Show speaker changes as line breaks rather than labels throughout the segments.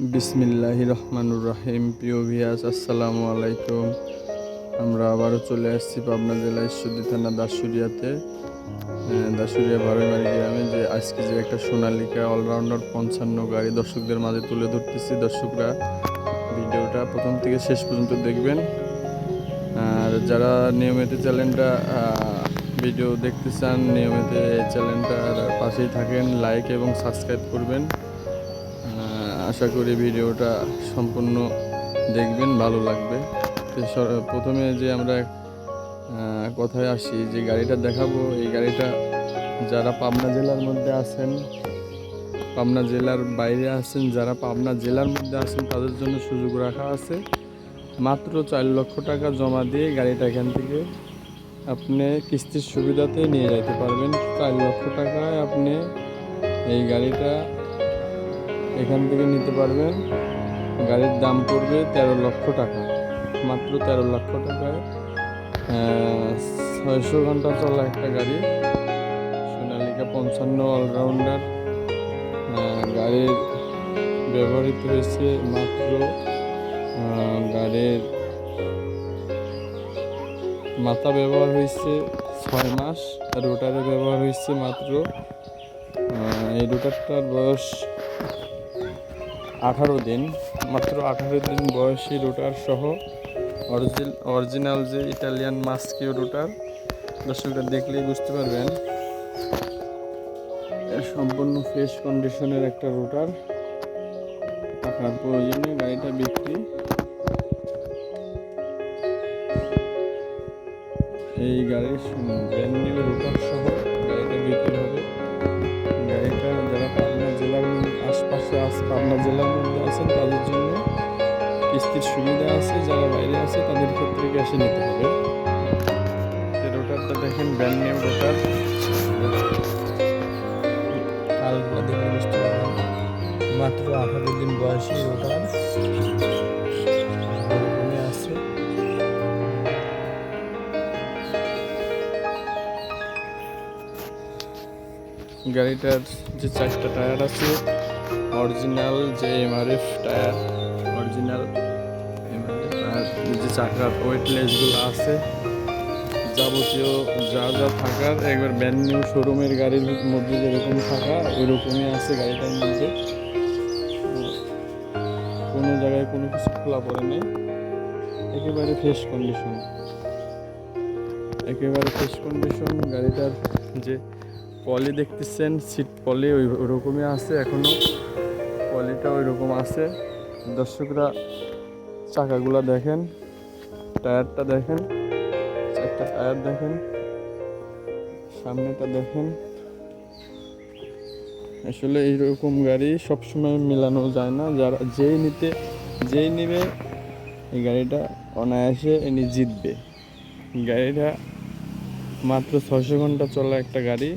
বিসমিল্লাহ রহমানুর রাহিম। প্রিয় ভিয়াস আসসালামু আলাইকুম। আমরা আবারও চলে আসছি পাবনা জেলা ঈশ্বরদী থানা দাসুরিয়াতে দাসুরিয়া বারোইমারি গ্রামে, যে আজকে যে একটা সোনালিকা অলরাউন্ডার পঞ্চান্ন গাড়ি দর্শকদের মাঝে তুলে ধরতেছি। দর্শকরা, ভিডিওটা প্রথম থেকে শেষ পর্যন্ত দেখবেন। আর যারা নিয়মিত চ্যানেলটা ভিডিও দেখতে চান, নিয়মিত চ্যানেলটার পাশেই থাকেন, লাইক এবং সাবস্ক্রাইব করবেন। আশা করি ভিডিওটা সম্পূর্ণ দেখবেন, ভালো লাগবে। তো প্রথমে যে আমরা কথায় আসি যে গাড়িটা দেখাবো। এই গাড়িটা যারা পাবনা জেলার মধ্যে আছেন, পাবনা জেলার বাইরে আছেন, যারা পাবনা জেলার মধ্যে আছেন, তাদের জন্য সুযোগ রাখা আছে। মাত্র চার লক্ষ টাকা জমা দিয়ে গাড়িটা এখান থেকে আপনি কিস্তির সুবিধাতে নিয়ে যেতে পারবেন। চার লক্ষ টাকায় আপনি এই গাড়িটা এখান থেকে নিতে পারবেন গাড়ির দাম পড়বে তেরো লক্ষ টাকা। মাত্র তেরো লক্ষ টাকায়। ছয়শো ঘণ্টা চলা একটা গাড়ি। সোনালিকা পঞ্চান্ন অলরাউন্ডার গাড়ির ব্যবহৃত হয়েছে মাত্র গাড়ির মাথা ব্যবহার হয়েছে ছয় মাস। রোটারে ব্যবহার হয়েছে মাত্র। এই রোটারটার বয়স আঠারো দিন, মাত্র আঠারো দিন বয়সী রোটার সহ অরিজিন অরিজিনাল যে ইটালিয়ান মাস্কিও রোটার দর্শকরা দেখলেই বুঝতে পারবেন। সম্পূর্ণ ফ্রেশ কন্ডিশনের একটা রোটার আপনার প্রয়োজনে গাড়িটা বিক্রি। এই গাড়ির ব্র্যান্ড নিউ রোটার সহ গাড়িটা বিক্রি হবে। আশপাশে পাবনা জেলার মধ্যে আছেন তাদের জন্য কিস্তির সুবিধা আছে যারা বাইরে আছে তাদের ক্ষেত্রে ক্যাশে নিতে হবে। রোটারটা দেখেন ব্র্যান্ড নিউ রোটার হালকা দেখে বুঝতে পারবেন মাত্র আঠারো দিন বয়সী রোটার আছে। গাড়িটার যে চারটা টায়ার আছে অরিজিনাল যে এমআরএফ টায়ার, অরিজিনাল এমআরএফ আর যে চাকার ওয়েটলেসগুলো আছে, যাবতীয় যা যা থাকার, একবার ব্র্যান্ড নিউ শোরুমের গাড়ির মধ্যে যেরকম থাকা, ওইরকমই আছে গাড়িটার মধ্যে। কোনো জায়গায় কোনো কিছু খোলা পড়ে নেই। একেবারে ফ্রেশ কন্ডিশন একেবারে ফ্রেশ কন্ডিশন গাড়িটার যে পলি দেখতেছেন সিট পলি ওই ওরকমই আছে এখনও। পলিটা ওই রকম আছে। দর্শকরা চাকাগুলা দেখেন, টায়ারটা দেখেন, চারটা টায়ার দেখেন, সামনেটা দেখেন। আসলে এইরকম গাড়ি সবসময় মেলানো যায় না। যারা যেই নিতে, যেই নেবে, এই গাড়িটা অনায়াসে এনে জিতবে। গাড়িটা মাত্র ছশো ঘণ্টা চলা একটা গাড়ি।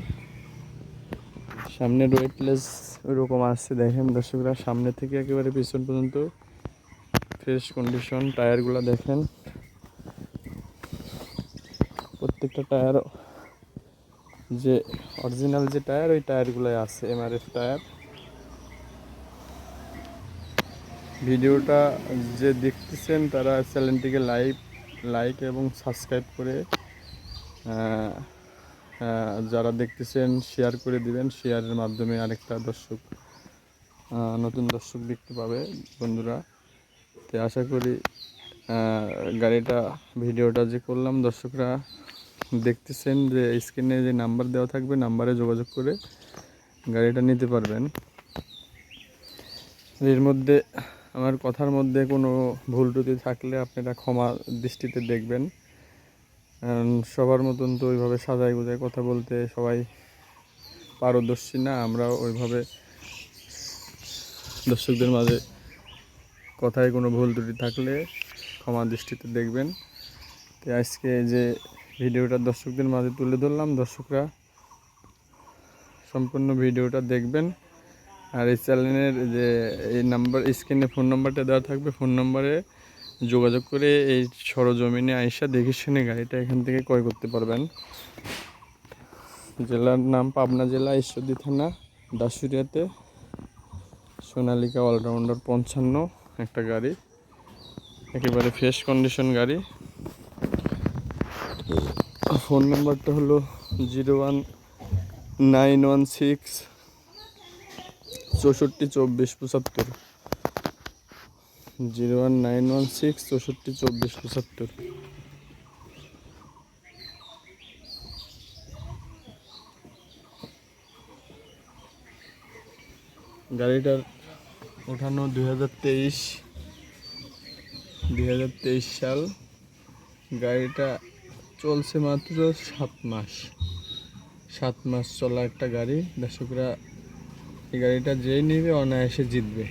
সামনে ওয়েটলেস ওইরকম আসছে দেখেন দর্শকরা, সামনে থেকে একেবারে পিছন পর্যন্ত ফ্রেশ কন্ডিশন টায়ারগুলো দেখেন। প্রত্যেকটা টায়ার, যে অরিজিনাল যে টায়ার, ওই টায়ারগুলোই আছে এমআরএফ টায়ার। ভিডিওটা যে দেখতেছেন, তারা চ্যানেলটিকে লাইক লাইক এবং সাবস্ক্রাইব করে যারা দেখতেছেন শেয়ার করে দিবেন। শেয়ারের মাধ্যমে আরেকটা দর্শক নতুন দর্শক দেখতে পাবে বন্ধুরা। তো আশা করি গাড়িটা, ভিডিওটা যে করলাম, দর্শকরা দেখতেছেন যে স্ক্রিনে যে নাম্বার দেওয়া থাকবে, নাম্বারে যোগাযোগ করে গাড়িটা নিতে পারবেন। এর মধ্যে, আমার কথার মধ্যে কোনো ভুল ত্রুটি থাকলে আপনারা ক্ষমা দৃষ্টিতে দেখবেন। সবার মতন তো ওইভাবে সাজাই গোজায় কথা বলতে সবাই পারদর্শী না আমরা ওইভাবে দর্শকদের মাঝে কথায় কোনো ভুল ত্রুটি থাকলে ক্ষমা দৃষ্টিতে দেখবেন। তো আজকে যে ভিডিওটা দর্শকদের মাঝে তুলে ধরলাম, দর্শকরা সম্পূর্ণ ভিডিওটা দেখবেন। আর এই চ্যানেলের যে এই নাম্বার, স্ক্রিনে ফোন নাম্বারটা দেওয়া থাকবে, ফোন নাম্বারে যোগাযোগ করে এই সরজমিনে আইসা দেখে শুনে গাড়িটা এখান থেকে ক্রয় করতে পারবেন। জেলার নাম পাবনা জেলা, ঈশ্বরদী থানা দাসুরিয়াতে সোনালিকা অলরাউন্ডার পঞ্চান্ন, একটা গাড়ি। একেবারে ফ্রেশ কন্ডিশন গাড়ি। ফোন নাম্বারটা হলো zero one nine one six, চৌষট্টি, চব্বিশ, পঁচাত্তর। Zero one nine one six চৌষট্টি চব্বিশ পঁচাত্তর। গাড়িটার ওঠানো দুই হাজার তেইশ হাজার তেইশ সাল। গাড়িটা চলছে মাত্র সাত মাস। সাত মাস চলা একটা গাড়ি। দর্শকরা এই গাড়িটা যেই নেবে অনায়াসে জিতবে।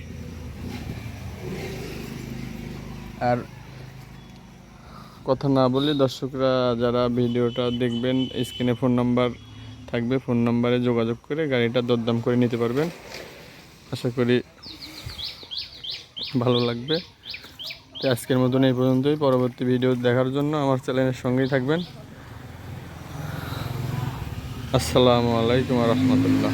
আর কথা না বলে দর্শকরা যারা ভিডিওটা দেখবেন স্ক্রিনে ফোন নাম্বার থাকবে ফোন নাম্বারে যোগাযোগ করে গাড়িটা দরদাম করে নিতে পারবেন। আশা করি ভালো লাগবে। তো আজকের মতন এই পর্যন্তই। পরবর্তী ভিডিও দেখার জন্য আমার চ্যানেলের সঙ্গেই থাকবেন। আসসালামু আলাইকুম রহমতুল্লাহ।